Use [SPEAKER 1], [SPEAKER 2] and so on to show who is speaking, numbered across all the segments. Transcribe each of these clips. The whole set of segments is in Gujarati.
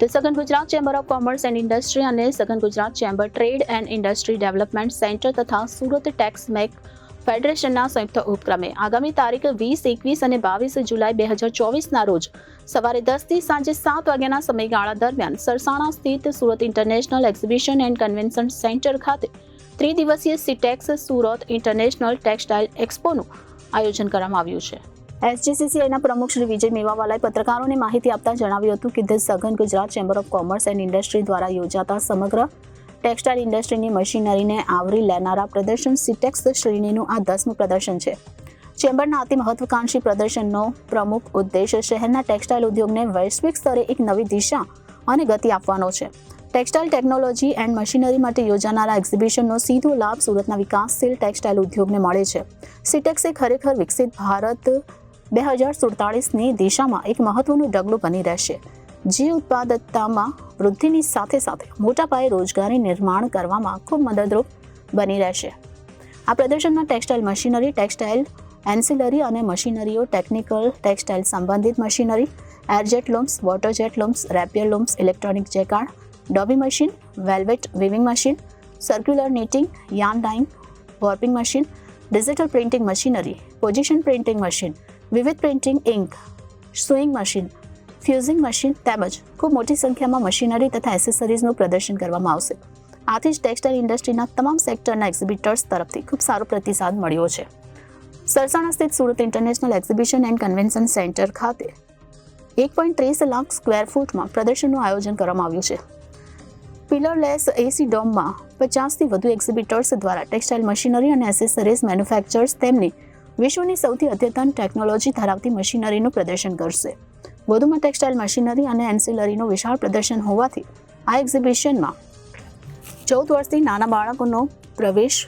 [SPEAKER 1] તે સઘન Gujarat chamber of commerce and industry અને સઘન Gujarat chamber trade and industry development centre તથા સુરત ટેક્સ મેક ફેડરેશનના સંયુક્ત ઉપક્રમે આગામી તારીખ વીસ, એકવીસ અને બાવીસ જુલાઈ બે હજાર ચોવીસના રોજ સવારે દસથી સાંજે સાત વાગ્યાના સમયગાળા દરમિયાન સરસાણા સ્થિત Surat international exhibition and convention centre ખાતે ત્રિદિવસીય સિટેક્સ સુરત ઇન્ટરનેશનલ ટેક્સટાઇલ એક્સપોનું આયોજન કરવામાં આવ્યું છે. એસજીસીસીઆઈના પ્રમુખ શ્રી વિજય મેવાવાલાએ પત્રકારોને માહિતી આપતા જણાવ્યું હતું કે ધ સઘન Gujarat chamber of commerce and industry દ્વારા યોજાતા સમગ્ર ટેક્સટાઇલ ઇન્ડસ્ટ્રીની મશીનરીને આવરી લેનારા પ્રદર્શન સિટેક્સ શ્રેણીનું આ દસમું પ્રદર્શન છે. ચેમ્બરના અતિ મહત્વકાંક્ષી પ્રદર્શનનો પ્રમુખ ઉદ્દેશ શહેરના ટેક્સટાઇલ ઉદ્યોગને વૈશ્વિક સ્તરે એક નવી દિશા અને ગતિ આપવાનો છે. ટેક્સટાઇલ ટેકનોલોજી એન્ડ મશીનરી માટે યોજાનારા એક્ઝિબિશનનો સીધો લાભ સુરતના વિકાસશીલ ટેક્સટાઇલ ઉદ્યોગને મળે છે. સિટેક્સ એ ખરેખર વિકસિત ભારત બે હજાર સુડતાળીસની દિશામાં એક મહત્વનું ડગલું બની રહેશે. જે ઉત્પાદકતામાં વૃદ્ધિની સાથે સાથે મોટા પાયે રોજગારી નિર્માણ કરવામાં ખૂબ મદદરૂપ બની રહેશે. આ પ્રદર્શનમાં ટેક્સટાઇલ મશીનરી, ટેક્સટાઇલ એન્સિલરી અને મશીનરીઓ, ટેકનિકલ, ટેક્સટાઇલ સંબંધિત machinery, air jet looms water jet looms, rapier looms, electronic jacquard dobby machine, velvet weaving machine, circular knitting, yarn dyeing, warping machine, digital printing machinery, position printing machine વિવિધ printing ink sewing machine, fusing machine તેમજ ખૂબ મોટી સંખ્યામાં મશીનરી તથા એસેસરીઝનું પ્રદર્શન કરવામાં આવશે. આથી જ ટેક્સટાઇલ ઇન્ડસ્ટ્રીના તમામ સેક્ટરના એક્ઝિબિટર્સ તરફથી ખૂબ સારો પ્રતિસાદ મળ્યો છે. સરસાણા સ્થિત Surat international exhibition and convention centre ખાતે એક પોઈન્ટ ત્રીસ લાખ સ્ક્વેર ફૂટમાં પ્રદર્શનનું આયોજન કરવામાં આવ્યું છે. પિલરલેસ એસી ડોમમાં પચાસથી વધુ એક્ઝિબિટર્સ દ્વારા ટેક્સટાઇલ મશીનરી અને એસેસરીઝ મેન્યુફેક્ચર્સ તેમની વિશ્વની સૌથી અદ્યતન ટેકનોલોજી ધરાવતી મશીનરીનું પ્રદર્શન કરશે. વધુમાં ટેક્સટાઇલ મશીનરી અને એન્સિલરીનું વિશાળ પ્રદર્શન હોવાથી આ એક્ઝિબિશનમાં ચૌદ વર્ષથી નાના બાળકોનો પ્રવેશ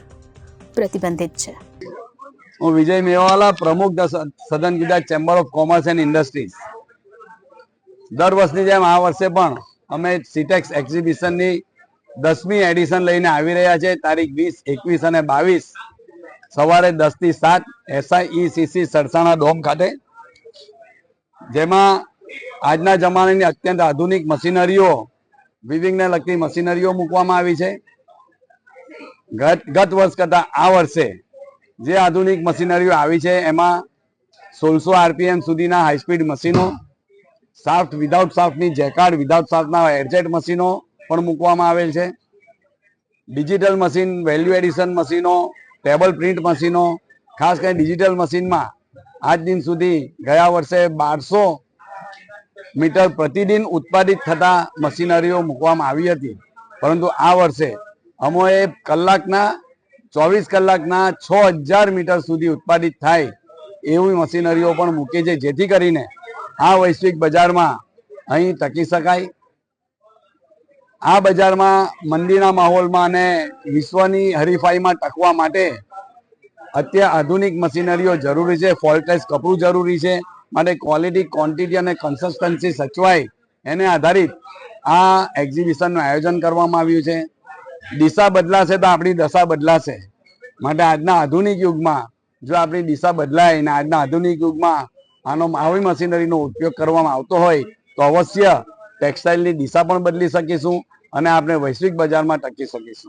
[SPEAKER 1] પ્રતિબંધિત છે.
[SPEAKER 2] હું વિજય મેવાલા, પ્રમુખ સદન Gujarat chamber of commerce and industries દર વર્ષની જેમ આ વર્ષે પણ અમે સિટેક્સ એક્ઝિબિશનની દસમી એડિશન લઈને આવી રહ્યા છે તારીખ વીસ, એકવીસ અને બાવીસ. સવારે દસથી સાત એસઆઈઈસીસી સરસાણા ડોમ ખાતે. જેમાં આજના જમાનાની અત્યંત આધુનિક મશીનરીઓ વિવિંગને લગતી મશીનરીઓ મૂકવામાં આવી છે. ગત ગત વર્ષ કરતા આ વર્ષે જે આધુનિક મશીનરીઓ આવી છે, એમાં સોળસો આરપીએમ સુધીના હાઈસ્પીડ મશીનો સાફ્ટ વિધાઉટ સાફ્ટની જેકાર્ડ વિધાઉટ સાફ્ટના એરજેટ મશીનો પણ મૂકવામાં આવેલ છે. ડિજિટલ મશીન વેલ્યુ એડિશન મશીનો ટેબલ પ્રિન્ટ મશીનો, ખાસ કરીને ડિજિટલ મશીનમાં, આજ દિન સુધી ગયા વર્ષે બારસો મીટર પ્રતિદિન ઉત્પાદિત થતા મશીનરીઓ મૂકવામાં આવી હતી. પરંતુ આ વર્ષે અમોએ કલાકના, ચોવીસ કલાકના છ હજાર મીટર સુધી ઉત્પાદિત થાય એવી મશીનરીઓ પણ મૂકી છે, જેથી કરીને આ વૈશ્વિક બજારમાં અહીં ટકી શકાય આ બજારમાં મંદીના માહોલમાં અને વિશ્વની હરીફાઈમાં ટકવા માટે અત્યારે આધુનિક મશીનરીઓ જરૂરી છે ફોલ્ટેસ કપડું જરૂરી છે. માટે ક્વોલિટી ક્વોન્ટિટી અને કન્સિસ્ટન્સી સચવાય એને આધારિત આ એક્ઝિબિશનનું આયોજન કરવામાં આવ્યું છે. દિશા બદલાશે તો આપણી દશા બદલાશે. માટે આજના આધુનિક યુગમાં જો આપણી દિશા બદલાય અને આજના આધુનિક યુગમાં આનો આવી મશીનરીનો ઉપયોગ કરવામાં આવતો હોય તો અવશ્ય ટેક્સટાઇલની દિશા પણ બદલી શકીશું અને આપણે વૈશ્વિક બજારમાં ટકી શકીશું.